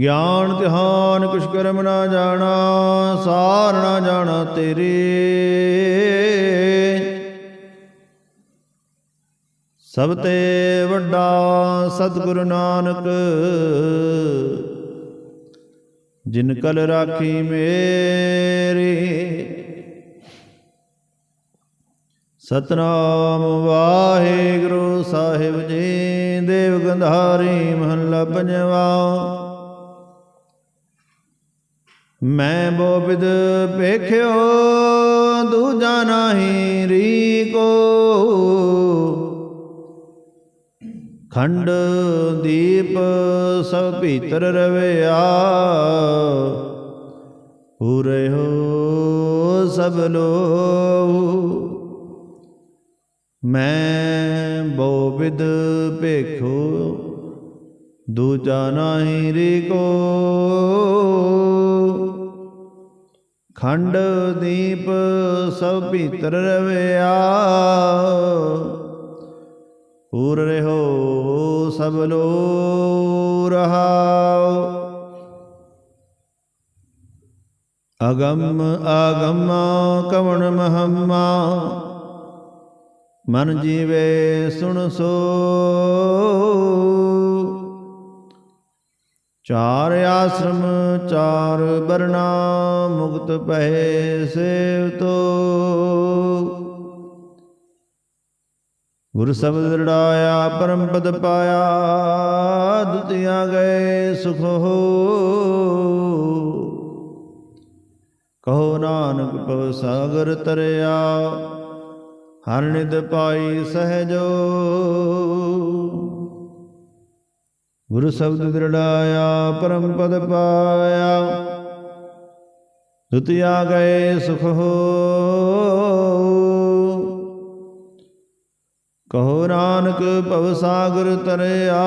ਗਿਆਨ ਧਿਆਨ ਕੁਛ ਕਰਮ ਨਾ ਜਾਣਾ, ਸਾਰ ਨਾ ਜਾਣਾ ਤੇਰੇ। ਸਭ ਤੇ ਵੱਡਾ ਸਤਿਗੁਰੂ ਨਾਨਕ, ਜਿਨ ਕਲ ਰਾਖੀ ਮੇਰੀ। ਸਤਨਾਮ ਵਾਹਿਗੁਰੂ ਸਾਹਿਬ ਜੀ, ਦੇਵ ਗੰਧਾਰੀ ਮਹੱਲਾ ਪੰਜਵਾ। ਮੈਂ ਬੋਬਿਦ ਵੇਖਿਓ, ਦੂਜਾ ਨਾਹੀ ਰੀ ਕੋ ਖੰਡ ਦੀਪ ਸਭ ਭੀਤਰ ਰਵਿਆ, ਪੂਰੇ ਹੋ ਸਭ ਲੋ ਮੈਂ ਬੋਬਿਦ ਭੇਖੋ, ਦੂਜਾ ਨਾਹੀ ਰੀ ਕੋ ਖੰਡ ਦੀਪ ਸਭ ਭੀਤਰ ਰਵਿਆ। ਪੂਰ ਰਹੋ ਸਭ ਲੋ ਰਹਾਓ ਅਗੰਮ ਆਗੰਮ ਕਵਣ ਮਹੰਮਾ। ਮਨ ਜੀਵੇ ਸੁਣ ਸੋ। ਚਾਰ ਆਸ਼ਰਮ, ਚਾਰ ਬਰਨਾ ਮੁਕਤ ਪਹਿ ਸੇਵਤੋ। ਗੁਰ ਸ਼ਬਦ ਰੜਾਇਆ, ਪਰਮ ਪਦ ਪਾਇਆ, ਦੁਤੀਆਂ ਗਏ ਸੁਖ ਹੋ। ਕਹੋ ਨਾਨਕ ਪਵ ਸਾਗਰ ਤਰਿਆ, ਹਰ ਨਿਦ ਪਾਈ ਸਹਿਜੋ। ਗੁਰੂ ਸ਼ਬਦ ਦ੍ਰਿੜਾਇਆ ਪਰਮ ਪਦ ਪਾਇਆ। ਦੁਤੀਆ ਗਏ ਸੁਖ ਹੋ। ਕਹੋ ਨਾਨਕ, ਭਵ ਸਾਗਰ ਤਰਿਆ।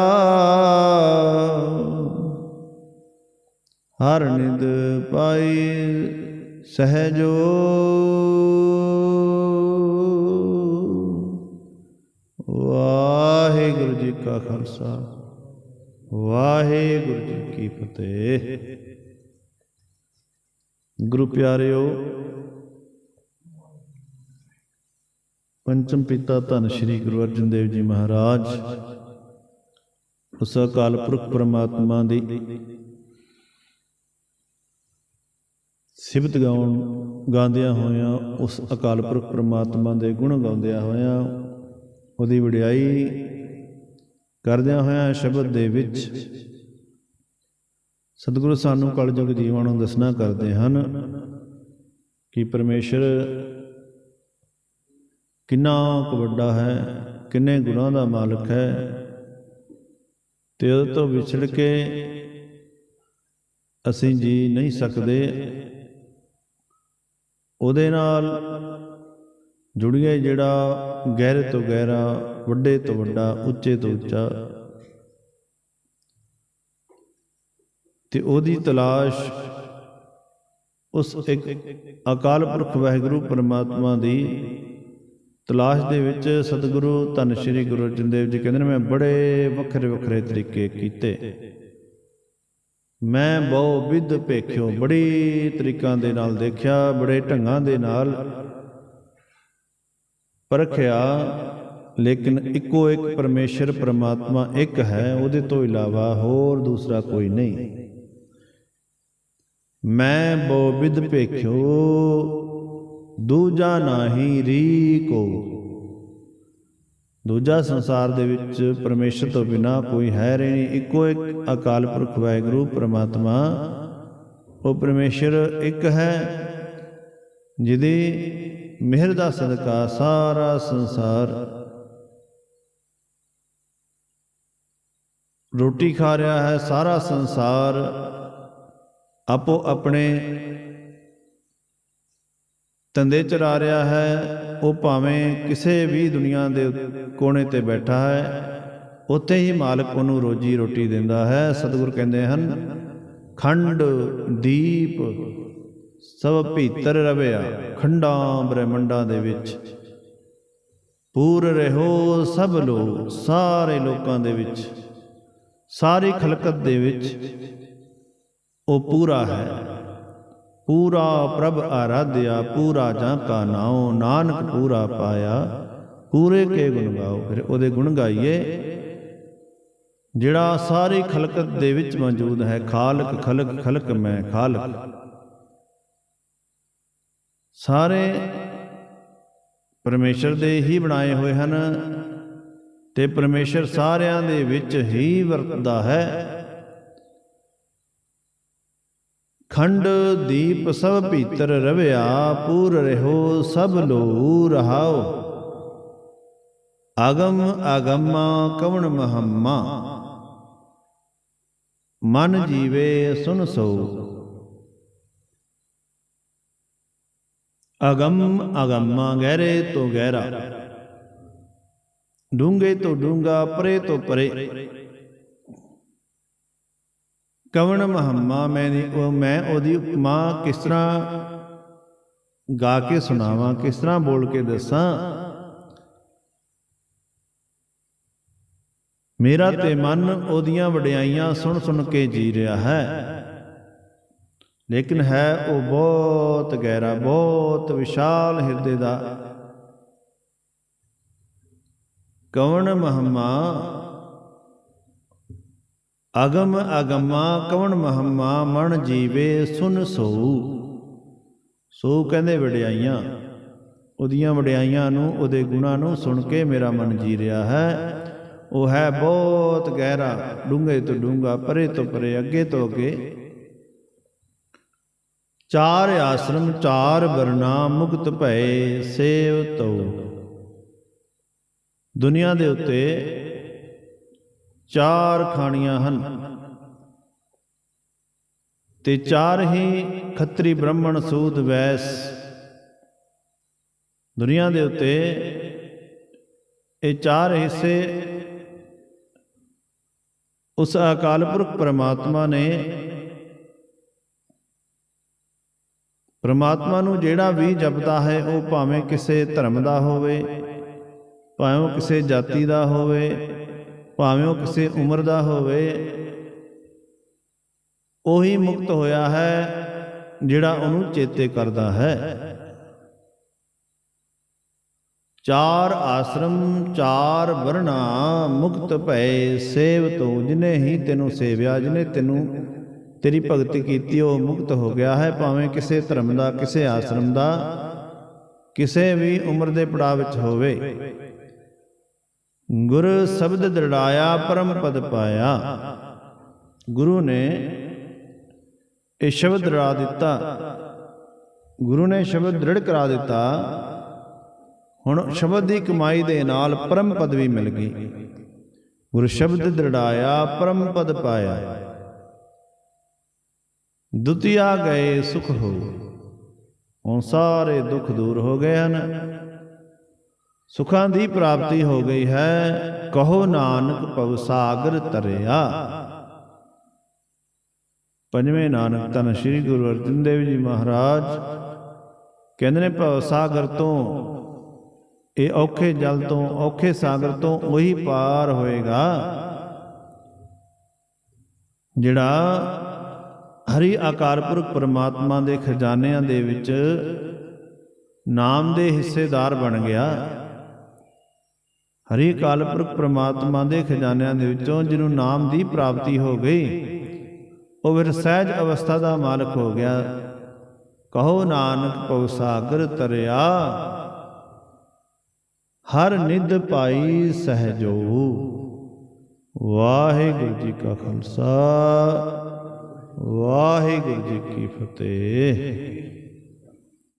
ਹਰ ਨਿਦ ਪਾਈ ਸਹਿਜੋ। ਵਾਹਿਗੁਰੂ ਜੀ ਕਾ ਖਾਲਸਾ। ਵਾਹਿਗੁਰੂ ਜੀ ਕੀ ਫਤਿਹ। ਗੁਰੂ ਪਿਆਰਿਓ, ਪੰਚਮ ਪਿਤਾ ਧੰਨ ਸ਼੍ਰੀ ਗੁਰੂ ਅਰਜਨ ਦੇਵ ਜੀ ਮਹਾਰਾਜ, ਉਸ ਅਕਾਲ ਪੁਰਖ ਪ੍ਰਮਾਤਮਾ ਦੀ ਸਿਬਤ ਗਾਉਣ, ਗਾਉਂਦਿਆਂ ਹੋਇਆਂ, ਉਸ ਅਕਾਲ ਪੁਰਖ ਪ੍ਰਮਾਤਮਾ ਦੇ ਗੁਣ ਗਾਉਂਦਿਆਂ ਹੋਇਆਂ, ਉਹਦੀ ਵਡਿਆਈ ਕਰਦਿਆਂ ਹੋਇਆਂ ਸ਼ਬਦ ਦੇ ਵਿੱਚ ਸਤਿਗੁਰੂ ਸਾਨੂੰ ਕਲਯੁਗ ਜੀਵਾਂ ਨੂੰ ਦੱਸਣਾ ਕਰਦੇ ਹਨ ਕਿ ਪਰਮੇਸ਼ਰ ਕਿੰਨਾ ਕੁ ਵੱਡਾ ਹੈ, ਕਿੰਨੇ ਗੁਣਾਂ ਦਾ ਮਾਲਕ ਹੈ ਤੇ ਉਹਦੇ ਤੋਂ ਵਿਛੜ ਕੇ ਅਸੀਂ ਜੀ ਨਹੀਂ ਸਕਦੇ। ਉਹਦੇ ਨਾਲ ਜੁੜੀਏ ਜਿਹੜਾ ਗਹਿਰੇ ਤੋਂ ਗਹਿਰਾ, ਵੱਡੇ ਤੋਂ ਵੱਡਾ, ਉੱਚੇ ਤੋਂ ਉੱਚਾ। ਤੇ ਉਹਦੀ ਤਲਾਸ਼ ਉਸ ਇੱਕ ਅਕਾਲ ਪੁਰਖ ਵਾਹਿਗੁਰੂ ਪਰਮਾਤਮਾ ਦੀ ਤਲਾਸ਼ ਦੇ ਵਿੱਚ ਸਤਿਗੁਰੂ ਧੰਨ ਸ਼੍ਰੀ ਗੁਰੂ ਅਰਜਨ ਦੇਵ ਜੀ ਕਹਿੰਦੇ ਨੇ, ਮੈਂ ਬੜੇ ਵੱਖਰੇ ਵੱਖਰੇ ਤਰੀਕੇ ਕੀਤੇ। ਮੈਂ ਬਹੁ ਵਿਧ ਭੇਖਿਓ, ਬੜੀ ਤਰੀਕਾਂ ਦੇ ਨਾਲ ਦੇਖਿਆ, ਬੜੇ ਢੰਗਾਂ ਦੇ ਨਾਲ ਪਰਖਿਆ, ਲੇਕਿਨ ਇੱਕੋ ਇੱਕ ਪਰਮੇਸ਼ਰ ਪ੍ਰਮਾਤਮਾ ਇੱਕ ਹੈ, ਉਹਦੇ ਤੋਂ ਇਲਾਵਾ ਹੋਰ ਦੂਸਰਾ ਕੋਈ ਨਹੀਂ। ਮੈਂ ਬਹੁ ਭੇਖਿਓ, ਦੂਜਾ ਨਾਹੀ ਰੀ ਕੋ ਦੂਜਾ ਸੰਸਾਰ ਦੇ ਵਿੱਚ ਪਰਮੇਸ਼ਰ ਤੋਂ ਬਿਨਾ ਕੋਈ ਹੈ ਨਹੀਂ ਇੱਕੋ ਇੱਕ ਅਕਾਲ ਪੁਰਖ ਵਾਹਿਗੁਰੂ, ਪ੍ਰਮਾਤਮਾ, ਉਹ ਪਰਮੇਸ਼ਰ ਇੱਕ ਹੈ, ਜਿਹਦੀ ਮਿਹਰ ਦਾ ਸਦਕਾ ਸਾਰਾ ਸੰਸਾਰ। ਰੋਟੀ ਖਾ ਰਿਹਾ ਹੈ ਸਾਰਾ ਸੰਸਾਰ। ਆਪੋ ਆਪਣੇ ਤੰਦੇ ਚਰਾ ਰਿਹਾ ਹੈ, ਉਹ ਭਾਵੇਂ ਕਿਸੇ ਵੀ ਦੁਨੀਆ ਦੇ ਕੋਨੇ ਤੇ ਬੈਠਾ ਹੈ, ਉੱਥੇ ਹੀ ਮਾਲਕ ਉਹਨੂੰ ਰੋਜੀ ਰੋਟੀ ਦਿੰਦਾ ਹੈ। ਸਤਿਗੁਰ ਕਹਿੰਦੇ ਹਨ, ਖੰਡ, ਦੀਪ ਸਭ ਭੀਤਰ ਰਵਿਆ, ਖੰਡਾਂ ਬ੍ਰਹਮੰਡਾਂ ਦੇ ਵਿੱਚ। ਪੂਰ ਰਹੋ ਸਭ ਲੋ ਸਾਰੇ ਲੋਕਾਂ ਦੇ ਵਿੱਚ। ਸਾਰੀ ਖਲਕਤ ਦੇ ਵਿੱਚ ਉਹ ਪੂਰਾ ਹੈ। ਪੂਰਾ ਪ੍ਰਭ ਆਰਾਧਿਆ, ਪੂਰਾ ਜਾਂ ਕਾ ਨਾਉ, ਨਾਨਕ ਪੂਰਾ ਪਾਇਆ। ਪੂਰੇ ਕੇ ਗੁਣ ਗਾਓ। ਫਿਰ ਉਹਦੇ ਗੁਣ ਗਾਈਏ। ਜਿਹੜਾ ਸਾਰੀ ਖਲਕਤ ਦੇ ਵਿੱਚ ਮੌਜੂਦ ਹੈ, ਖਾਲਕ ਖਲਕ ਖਲਕ ਮੈਂ ਖਾਲਕ। ਸਾਰੇ ਪਰਮੇਸ਼ਰ ਦੇ ਹੀ ਬਣਾਏ ਹੋਏ ਹਨ ਤੇ ਪਰਮੇਸ਼ਰ ਸਾਰਿਆਂ ਦੇ ਵਿੱਚ ਹੀ ਵਰਤਦਾ ਹੈ। ਖੰਡ ਦੀਪ ਸਭ ਭੀਤਰ ਰਵਿਆ, ਪੂਰ ਰਹੋ ਸਭ ਲੋ ਰਹਾਓ ਆਗਮ ਆਗਮਾ ਕਵਣ ਮਹੰਮਾ, ਮਨ ਜੀਵੇ ਸੁਨ ਸੋ। ਅਗੰਮ ਅਗੰਮਾ ਗਹਿਰੇ ਤੋਂ ਗਹਿਰਾ ਡੂੰਗੇ ਤੋਂ ਡੂੰਗਾ ਪਰੇ ਤੋਂ ਪਰੇ। ਕਵਣ ਮਹੰਮਾ ਮੈਂ ਨੀ- ਉਹ, ਮੈਂ ਉਹਦੀ ਉਪਮਾ ਕਿਸ ਤਰ੍ਹਾਂ ਗਾ ਕੇ ਸੁਣਾਵਾਂ, ਕਿਸ ਤਰ੍ਹਾਂ ਬੋਲ ਕੇ ਦੱਸਾਂ? ਮੇਰਾ ਤੇ ਮਨ ਉਹਦੀਆਂ ਵਡਿਆਈਆਂ ਸੁਣ ਸੁਣ ਕੇ ਜੀ ਰਿਹਾ ਹੈ। ਲੇਕਿਨ ਹੈ ਉਹ ਬਹੁਤ ਗਹਿਰਾ, ਬਹੁਤ ਵਿਸ਼ਾਲ ਹਿਰਦੇ ਦਾ। ਕਵਣ ਮਹਮਾ? ਅਗਮ ਅਗਮਾ, ਕਵਣ ਮਹਮਾ ਮਨ ਜੀਵੇ, ਸੁਨ ਸੋ ਸੋ ਕਹਿੰਦੇ ਵਡਿਆਈਆਂ। ਉਹਦੀਆਂ ਵਡਿਆਈਆਂ ਨੂੰ, ਉਹਦੇ ਗੁਣਾਂ ਨੂੰ ਸੁਣ ਕੇ ਮੇਰਾ ਮਨ ਜੀ ਰਿਹਾ ਹੈ। ਉਹ ਹੈ ਬਹੁਤ ਗਹਿਰਾ, ਡੂੰਘੇ ਤੋਂ ਡੂੰਘਾ, ਪਰੇ ਤੋਂ ਪਰੇ, ਅੱਗੇ ਤੋਂ ਅੱਗੇ। ਚਾਰ ਆਸ਼ਰਮ, ਚਾਰ ਵਰਨਾ ਮੁਕਤ ਭਏ, ਸੇਵ ਤਉ। ਦੁਨੀਆ ਦੇ ਉੱਤੇ ਚਾਰ ਖਾਣੀਆਂ ਹਨ। ਤੇ ਚਾਰ ਹੀ ਖੱਤਰੀ ਬ੍ਰਾਹਮਣ ਸੂਦ ਵੈਸ। ਦੁਨੀਆ ਦੇ ਉੱਤੇ ਇਹ ਚਾਰ ਹਿੱਸੇ ਉਸ ਅਕਾਲ ਪੁਰਖ ਪਰਮਾਤਮਾ ਨੇ ਪ੍ਰਮਾਤਮਾ ਨੂੰ ਜਿਹੜਾ ਵੀ ਜਪਦਾ ਹੈ, ਉਹ ਭਾਵੇਂ ਕਿਸੇ ਧਰਮ ਦਾ ਹੋਵੇ, ਭਾਵੇਂ ਉਹ ਕਿਸੇ ਜਾਤੀ ਦਾ ਹੋਵੇ, ਭਾਵੇਂ ਉਹ ਕਿਸੇ ਉਮਰ ਦਾ ਹੋਵੇ, ਉਹੀ ਮੁਕਤ ਹੋਇਆ ਹੈ ਜਿਹੜਾ ਉਹਨੂੰ ਚੇਤੇ ਕਰਦਾ ਹੈ। ਚਾਰ ਆਸ਼ਰਮ, ਚਾਰ ਵਰਣਾ ਮੁਕਤ ਭਏ ਸੇਵ ਤੋਂ, ਜਿਨੇ ਹੀ ਤੈਨੂੰ ਸੇਵਿਆ, ਜਿਨੇ ਤੈਨੂੰ ਤੇਰੀ ਭਗਤੀ ਕੀਤੀ, ਉਹ ਮੁਕਤ ਹੋ ਗਿਆ ਹੈ, ਭਾਵੇਂ ਕਿਸੇ ਧਰਮ ਦਾ, ਕਿਸੇ ਆਸ਼ਰਮ ਦਾ, ਕਿਸੇ ਵੀ ਉਮਰ ਦੇ ਪੜਾਅ ਵਿੱਚ ਹੋਵੇ। ਗੁਰ ਸ਼ਬਦ ਦ੍ਰਿੜਾਇਆ, ਪਰਮ ਪਦ ਪਾਇਆ। ਗੁਰੂ ਨੇ ਇਹ ਸ਼ਬਦ ਦ੍ਰਿੜਾ ਦਿੱਤਾ। ਗੁਰੂ ਨੇ ਸ਼ਬਦ ਦ੍ਰਿੜ ਕਰਾ ਦਿੱਤਾ। ਹੁਣ ਸ਼ਬਦ ਦੀ ਕਮਾਈ ਦੇ ਨਾਲ ਪਰਮ ਪਦ ਵੀ ਮਿਲ ਗਈ। ਗੁਰ ਸ਼ਬਦ ਦ੍ਰਿੜਾਇਆ, ਪਰਮ ਪਦ ਪਾਇਆ। ਦੁਤੀਆ ਗਏ ਸੁਖ ਹੋ ਹੁਣ ਸਾਰੇ ਦੁੱਖ ਦੂਰ ਹੋ ਗਏ ਹਨ। ਸੁਖਾਂ ਦੀ ਪ੍ਰਾਪਤੀ ਹੋ ਗਈ ਹੈ। ਕਹੋ ਨਾਨਕ ਭਵ ਸਾਗਰ ਤਰਿਆ ਪੰਜਵੇਂ ਨਾਨਕ ਤਨ ਸ੍ਰੀ ਗੁਰੂ ਅਰਜਨ ਦੇਵ ਜੀ ਮਹਾਰਾਜ ਕਹਿੰਦੇ ਨੇ ਭਵ ਸਾਗਰ ਤੋਂ, ਇਹ ਔਖੇ ਜਲ ਤੋਂ, ਔਖੇ ਸਾਗਰ ਤੋਂ ਉਹੀ ਪਾਰ ਹੋਏਗਾ। ਜਿਹੜਾ ਹਰੀ ਆਕਾਰ ਪੁਰਖ ਪਰਮਾਤਮਾ ਦੇ ਖਜ਼ਾਨਿਆਂ ਦੇ ਵਿੱਚ ਨਾਮ ਦੇ ਹਿੱਸੇਦਾਰ ਬਣ ਗਿਆ। ਹਰੀ ਅਕਾਲ ਪੁਰਖ ਪਰਮਾਤਮਾ ਦੇ ਖਜ਼ਾਨਿਆਂ ਦੇ ਵਿੱਚੋਂ ਜਿਹਨੂੰ ਨਾਮ ਦੀ ਪ੍ਰਾਪਤੀ ਹੋ ਗਈ, ਉਹ ਫਿਰ ਸਹਿਜ ਅਵਸਥਾ ਦਾ ਮਾਲਕ ਹੋ ਗਿਆ। ਕਹੋ ਨਾਨਕ ਪਉ ਸਾਗਰ, ਤਰਿਆ, ਹਰ ਨਿਧ ਪਾਈ ਸਹਿਜੋ। ਵਾਹਿਗੁਰੂ ਜੀ ਕਾ ਖਾਲਸਾ। ਵਾਹਿਗੁਰੂ ਜੀ ਕੀ ਫਤਿਹ।